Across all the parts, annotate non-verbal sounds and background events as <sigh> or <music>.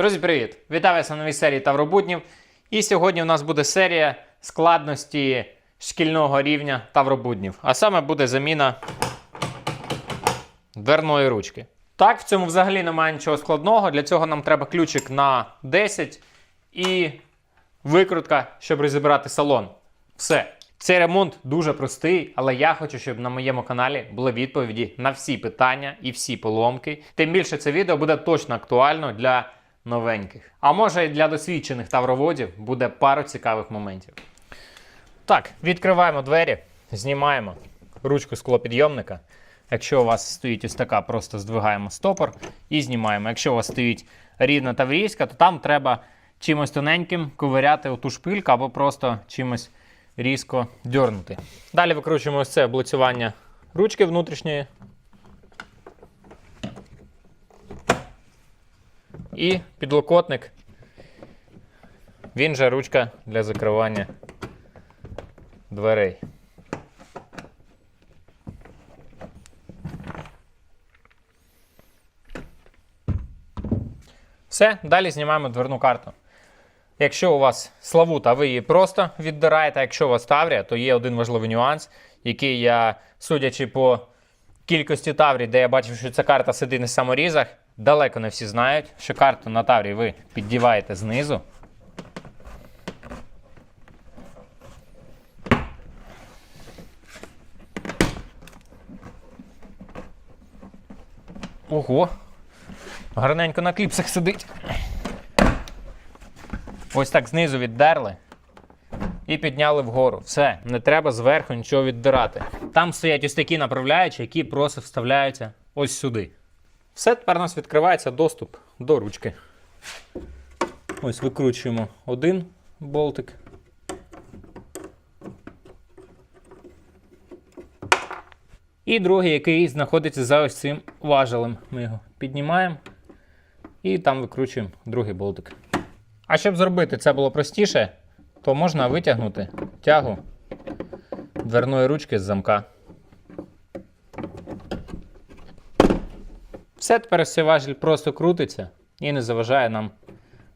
Друзі, привіт! Вітаю вас на новій серії Тавробутнів. І сьогодні у нас буде серія складності шкільного рівня Тавробуднів. А саме буде заміна дверної ручки. Так, в цьому взагалі немає нічого складного. Для цього нам треба ключик на 10 і викрутка, щоб розібрати салон. Все. Цей ремонт дуже простий, але я хочу, щоб на моєму каналі були відповіді на всі питання і всі поломки. Тим більше це відео буде точно актуально для новеньких. А може і для досвідчених тавроводів буде пару цікавих моментів. Так, відкриваємо двері, знімаємо ручку склопідйомника. Якщо у вас стоїть ось така, просто здвигаємо стопор і знімаємо. Якщо у вас стоїть рідна таврійська, то там треба чимось тоненьким ковиряти оту шпильку або просто чимось різко дьорнути. Далі викручуємо ось це облицювання ручки внутрішньої. І підлокотник. Він же ручка для закривання дверей. Все, далі знімаємо дверну карту. Якщо у вас славута, ви її просто віддираєте. Якщо у вас Таврія, то є один важливий нюанс, який я, судячи по кількості Таврій, де я бачив, що ця карта сидить на саморізах, далеко не всі знають, що карту на Таврії ви піддіваєте знизу. Ого! Гарненько на кліпсах сидить. Ось так знизу віддерли і підняли вгору. Все, не треба зверху нічого віддирати. Там стоять ось такі направляючі, які просто вставляються ось сюди. Все, тепер у нас відкривається доступ до ручки. Ось викручуємо один болтик. І другий, який знаходиться за ось цим важелем. Ми його піднімаємо і там викручуємо другий болтик. А щоб зробити це було простіше, то можна витягнути тягу дверної ручки з замка. Все, тепер цей важіль просто крутиться і не заважає нам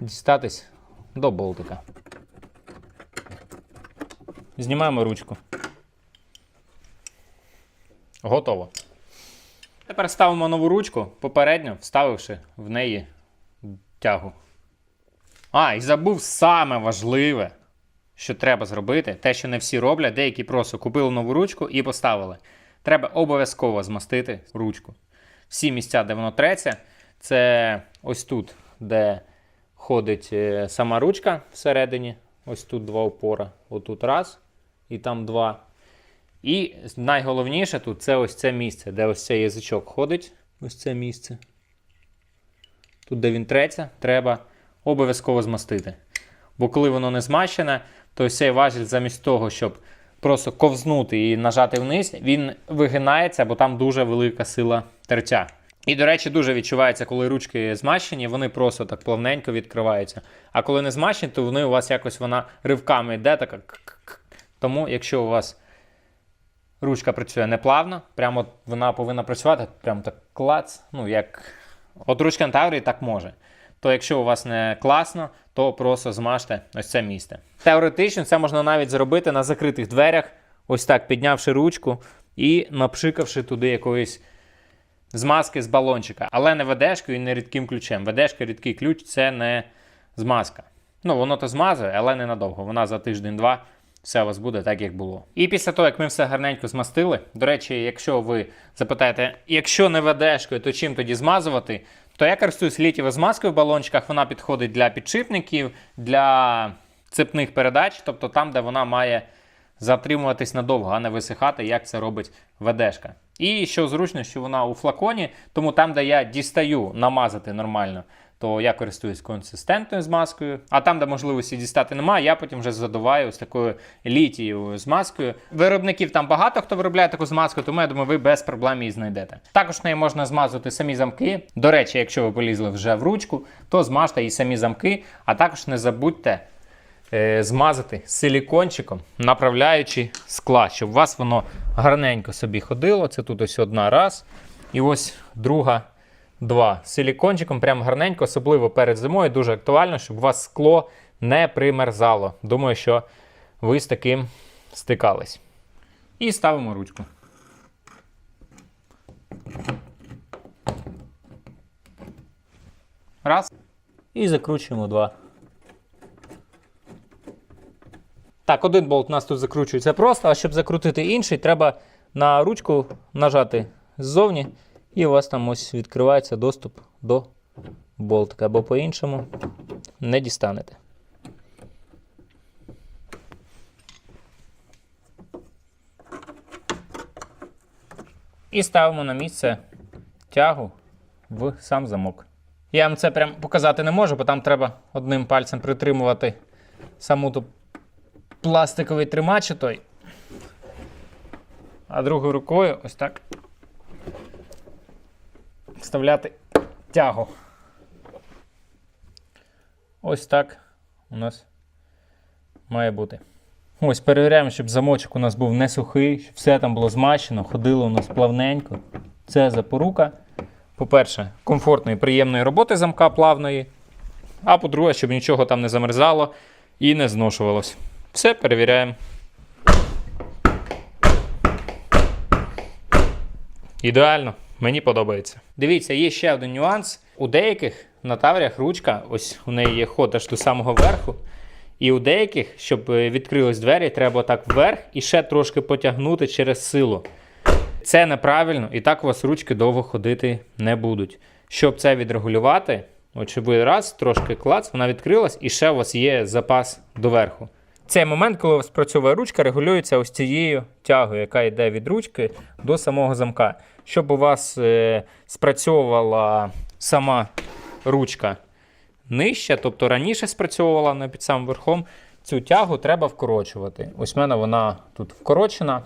дістатись до болтика. Знімаємо ручку. Готово. Тепер ставимо нову ручку, попередньо вставивши в неї тягу. А, і забув саме важливе, що треба зробити, те, що не всі роблять, деякі просто купили нову ручку і поставили. Треба обов'язково змастити ручку. Всі місця, де воно треться, це ось тут, де ходить е, сама ручка всередині. Ось тут два опора. Отут раз, і там два. І найголовніше тут це ось це місце, де ось цей язичок ходить. Ось це місце. Тут, де він треться, треба обов'язково змастити. Бо коли воно не змащене, то цей важіль замість того, щоб просто ковзнути і нажати вниз, він вигинається, бо там дуже велика сила тертя. І, до речі, дуже відчувається, коли ручки змащені, вони просто так плавненько відкриваються. А коли не змащені, то вони у вас якось вона ривками йде, така. Тому, якщо у вас ручка працює неплавно, прямо вона повинна працювати, прямо так клац. Ну, як от ручка на Таврії так може. То якщо у вас не класно, то просто змажте ось це місце. Теоретично це можна навіть зробити на закритих дверях, ось так піднявши ручку і напшикавши туди якоїсь змазки з балончика. Але не ведешкою і не рідким ключем. Ведешка, рідкий ключ це не змазка. Ну, воно то змазує, але ненадовго. Вона за тиждень-два все у вас буде так, як було. І після того, як ми все гарненько змастили, до речі, якщо ви запитаєте, якщо не ведешкою, то чим тоді змазувати, то я користуюсь літією з маскою в балончиках. Вона підходить для підшипників, для цепних передач, тобто там, де вона має затримуватись надовго, а не висихати, як це робить ведешка. І що зручно, що вона у флаконі, тому там, де я дістаю намазати нормально, то я користуюсь консистентною змазкою. А там, де можливості дістати немає, я потім вже задуваю з такою літієвою змазкою. Виробників там багато хто виробляє таку змазку, тому я думаю, ви без проблем її знайдете. Також нею можна змазувати самі замки. До речі, якщо ви полізли вже в ручку, то змажте і самі замки, а також не забудьте. е, Змазати силікончиком, направляючи скла, щоб у вас воно гарненько собі ходило. Це тут ось одна раз. І ось друга два з силікончиком, прям гарненько, особливо перед зимою, дуже актуально, щоб у вас скло не примерзало. Думаю, що ви з таким стикались. І ставимо ручку. Раз. І закручуємо два. Так, один болт у нас тут закручується просто, а щоб закрутити інший, треба на ручку нажати ззовні, і у вас там ось відкривається доступ до болтика, або по-іншому не дістанете. І ставимо на місце тягу в сам замок. Я вам це прям показати не можу, бо там треба одним пальцем притримувати саму ту пластиковий тримач той. А другою рукою ось так вставляти тягу. Ось так у нас має бути. Ось перевіряємо, щоб замочок у нас був не сухий, щоб все там було змащено, ходило у нас плавненько. Це запорука. По-перше, комфортної, приємної роботи замка плавної. А по-друге, щоб нічого там не замерзало і не зношувалось. Все перевіряємо. Ідеально, мені подобається. Дивіться, є ще один нюанс. У деяких на таврях ручка, ось у неї є ход аж до самого верху. І у деяких, щоб е, відкрились двері, треба так вверх і ще трошки потягнути через силу. Це неправильно, і так у вас ручки довго ходити не будуть. Щоб це відрегулювати, от щоб ви раз, трошки клац, вона відкрилась, і ще у вас є запас доверху. Цей момент, коли у вас спрацьовує ручка, регулюється ось цією тягою, яка йде від ручки до самого замка. Щоб у вас е, спрацьовувала сама ручка нижче, тобто раніше спрацьовувала не під самим верхом, цю тягу треба вкорочувати. Ось в мене вона тут вкорочена.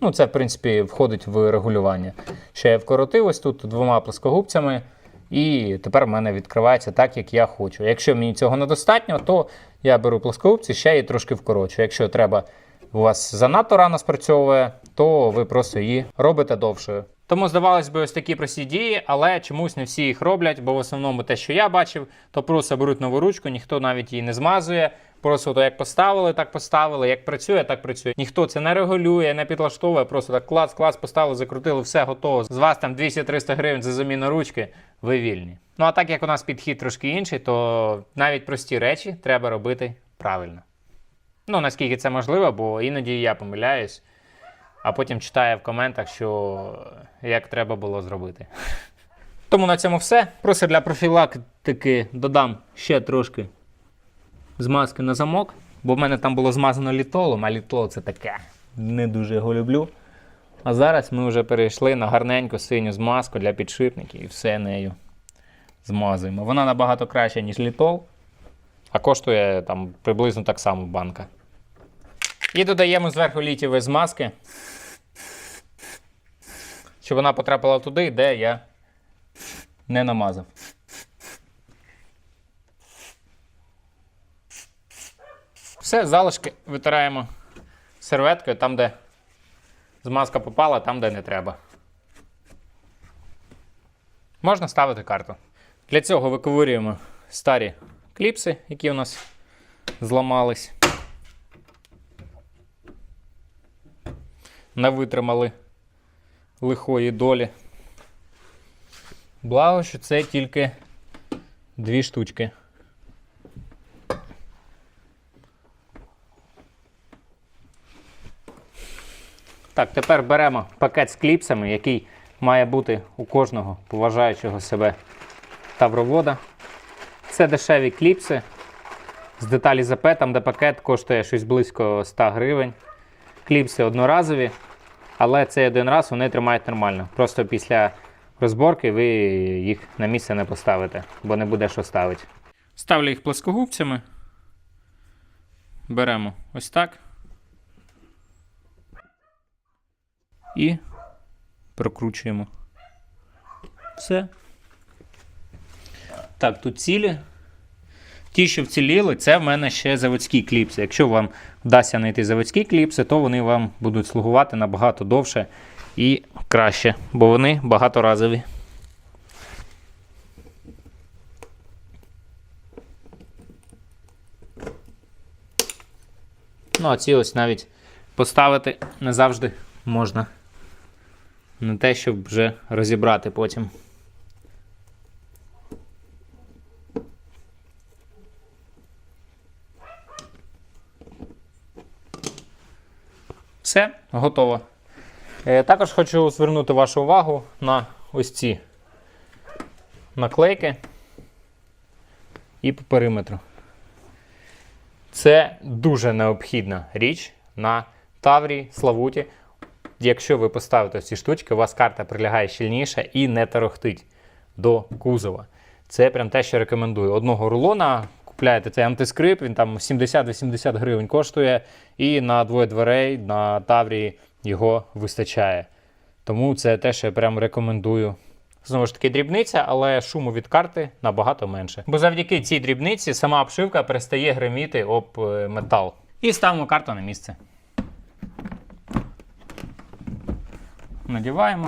Ну, це, в принципі, входить в регулювання. Ще я вкоротив ось тут двома плоскогубцями, і тепер в мене відкривається так, як я хочу. Якщо мені цього недостатньо, то я беру плоскогубці, ще її трошки вкорочую. Якщо треба у вас занадто рано спрацьовує, то ви просто її робите довшою. Тому здавалось би, ось такі прості дії, але чомусь не всі їх роблять, бо в основному те, що я бачив, то просто беруть нову ручку, ніхто навіть її не змазує. Просто то як поставили, так поставили. Як працює, так працює. Ніхто це не регулює, не підлаштовує, просто так клац, поставили, закрутили, все готово. З вас там 200-300 гривень за заміну ручки, ви вільні. Ну а так як у нас підхід трошки інший, то навіть прості речі треба робити правильно. Ну, наскільки це можливо, бо іноді я помиляюсь, а потім читаю в коментах, що як треба було зробити. <laughs> Тому на цьому все. Просто для профілактики додам ще трошки змазки на замок, бо в мене там було змазано літолом, а літол це таке. Не дуже його люблю. А зараз ми вже перейшли на гарненьку синю змазку для підшипників і все нею змазуємо. Вона набагато краща, ніж літол, а коштує там приблизно так само банка. І додаємо зверху літівої змазки, щоб вона потрапила туди, де я не намазав. Все, залишки витираємо серветкою там, де змазка попала, там, де не треба. Можна ставити карту. Для цього виковирюємо старі кліпси, які у нас зламались. Не витримали лихої долі. Благо, що це тільки дві штучки. Так, тепер беремо пакет з кліпсами, який має бути у кожного поважаючого себе тавровода. Це дешеві кліпси з деталі ЗП, там де пакет коштує щось близько 100 гривень. Кліпси одноразові, але цей один раз вони тримають нормально. Просто після розборки ви їх на місце не поставите, бо не буде що ставити. Ставлю їх плоскогубцями. Беремо ось так. І прокручуємо. Все. Так, тут цілі. Ті, що вціліли, це в мене ще заводські кліпси. Якщо вам вдасться знайти заводські кліпси, то вони вам будуть слугувати набагато довше і краще, бо вони багаторазові. Ну, а ці ось навіть поставити не завжди можна. на те, щоб вже розібрати потім. Все, готово. Е, Також хочу звернути вашу увагу на ось ці наклейки і по периметру. Це дуже необхідна річ на Таврі, Славуті. Якщо ви поставите ці штучки, у вас карта прилягає щільніше і не торохтить до кузова. Це прям те, що рекомендую. Одного рулона купляєте цей антискрип, він там 70-80 гривень коштує, і на двоє дверей на Таврі його вистачає. Тому це те, що я прям рекомендую. Знову ж таки, дрібниця, але шуму від карти набагато менше. Бо завдяки цій дрібниці сама обшивка перестає гриміти об е, метал. І ставимо карту на місце. Надіваємо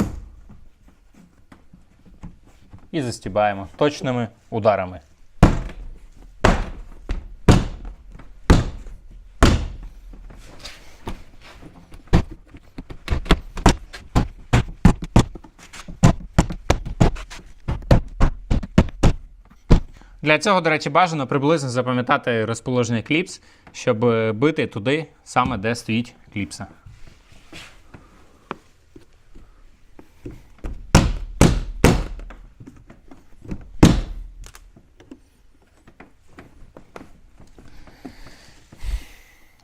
і застібаємо точними ударами. Для цього, до речі, бажано приблизно запам'ятати розположення кліпс, щоб бити туди, саме де стоїть кліпса.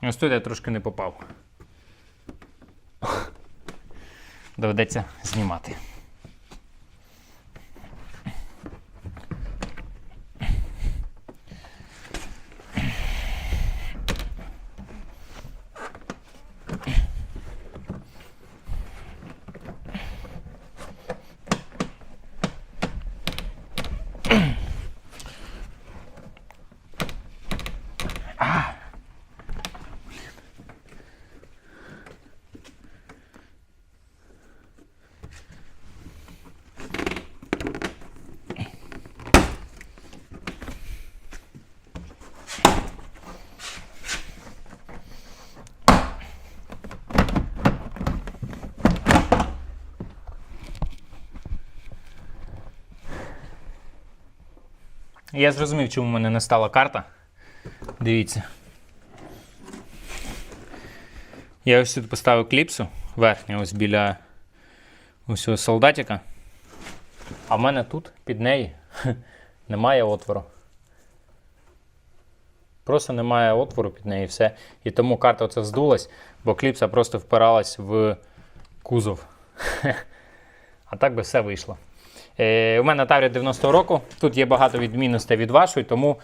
Ось тут я трошки не попав. Доведеться знімати. Я зрозумів, чому в мене не стала карта. Дивіться. Я ось тут поставив кліпсу верхню, ось біля ось цього солдатика. А в мене тут під нею <laughs> немає отвору. Просто немає отвору під нею і все. І тому карта оце здулась, бо кліпса просто впиралась в кузов. <laughs> А так би все вийшло. Е, у мене Таврія 90-го року. Тут є багато відмінностей від вашої, тому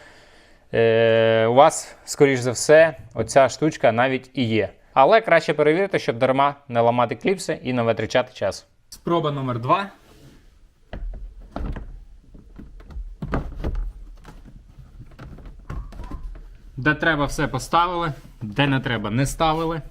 е, у вас, скоріш за все, оця штучка навіть і є. Але краще перевірити, щоб дарма не ламати кліпси і не витрачати час. Спроба номер 2. Де треба все поставили, де не треба не ставили.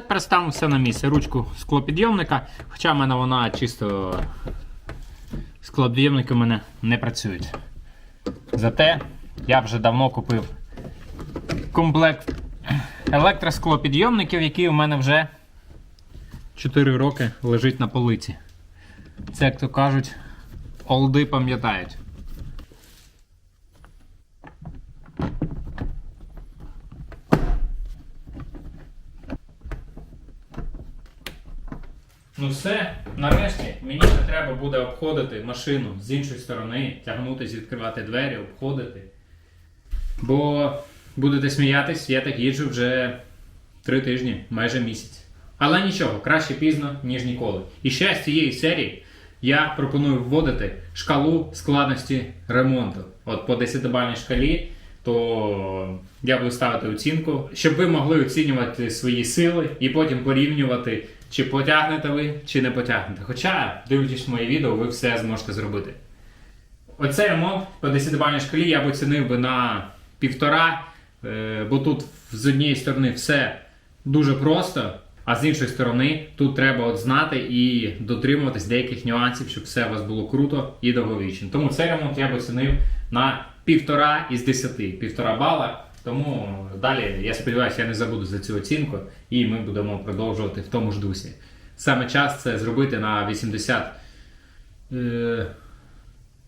Тепер ставимо все на місце. Ручку склопідйомника, хоча в мене вона чисто склопідйомники в мене не працюють. Зате я вже давно купив комплект електросклопідйомників, який у мене вже 4 роки лежить на полиці. Це, як то кажуть, олди пам'ятають. Ну все, нарешті мені не треба буде обходити машину з іншої сторони, тягнутись, відкривати двері, обходити. Бо будете сміятись, я так їжджу вже три тижні, майже місяць. Але нічого, краще пізно, ніж ніколи. І ще з цієї серії я пропоную вводити шкалу складності ремонту. От по 10-бальній шкалі, то я буду ставити оцінку, щоб ви могли оцінювати свої сили і потім порівнювати, чи потягнете ви, чи не потягнете. Хоча, дивлячись моє відео, ви все зможете зробити. Оцей ремонт по 10-бальній шкалі я б оцінив би на півтора, е, бо тут з однієї сторони все дуже просто, а з іншої сторони тут треба от знати і дотримуватись деяких нюансів, щоб все у вас було круто і довговічно. Тому цей ремонт я б оцінив на півтора із 10, півтора бала. Тому далі я сподіваюся, я не забуду за цю оцінку, і ми будемо продовжувати в тому ж дусі. Саме час це зробити на 80. Е,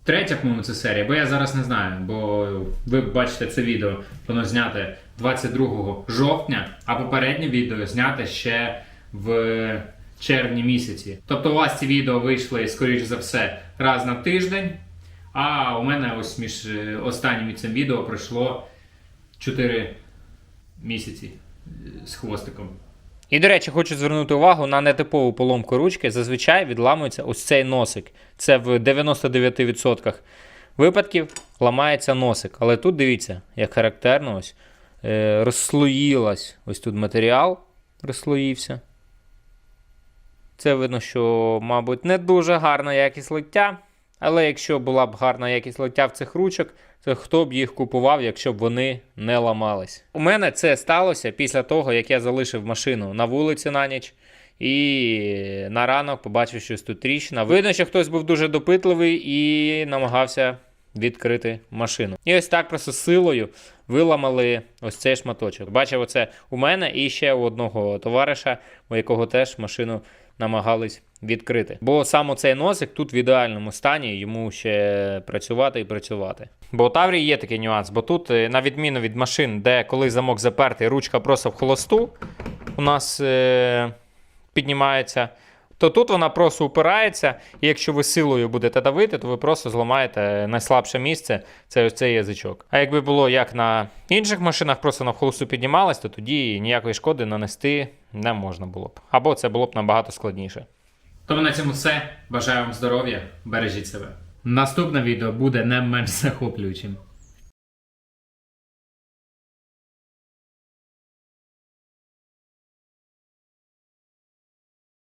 Третя, по-моєму, це серія, бо я зараз не знаю, бо ви бачите це відео, воно зняте 22 жовтня, а попереднє відео зняте ще в червні місяці. Тобто у вас ці відео вийшли, скоріш за все, раз на тиждень, а у мене ось між е, останнім і цим відео пройшло 4 місяці е, з хвостиком. І, до речі, хочу звернути увагу на нетипову поломку ручки. Зазвичай відламується ось цей носик. Це в 99% випадків ламається носик. Але тут дивіться, як характерно, ось е, розслоїлась ось тут матеріал, розслоївся. Це видно, що, мабуть, не дуже гарна якість лиття. Але якщо була б гарна якість лиття в цих ручок, хто б їх купував, якщо б вони не ламались? У мене це сталося після того, як я залишив машину на вулиці на ніч. І на ранок побачив, що тут тріщина. Видно, що хтось був дуже допитливий і намагався відкрити машину. І ось так просто силою виламали ось цей шматочок. Бачив, оце у мене і ще у одного товариша, у якого теж машину намагались відкрити. Бо саме цей носик тут в ідеальному стані, йому ще працювати і працювати. Бо у Таврії є такий нюанс, бо тут, е, на відміну від машин, де коли замок запертий, ручка просто в холосту у нас е- піднімається. То тут вона просто упирається, і якщо ви силою будете давити, то ви просто зламаєте найслабше місце це ось цей язичок. А якби було як на інших машинах, просто на холосту піднімалась, то тоді ніякої шкоди нанести не можна було б. Або це було б набагато складніше. Тому на цьому все. Бажаю вам здоров'я, бережіть себе. Наступне відео буде не менш захоплюючим.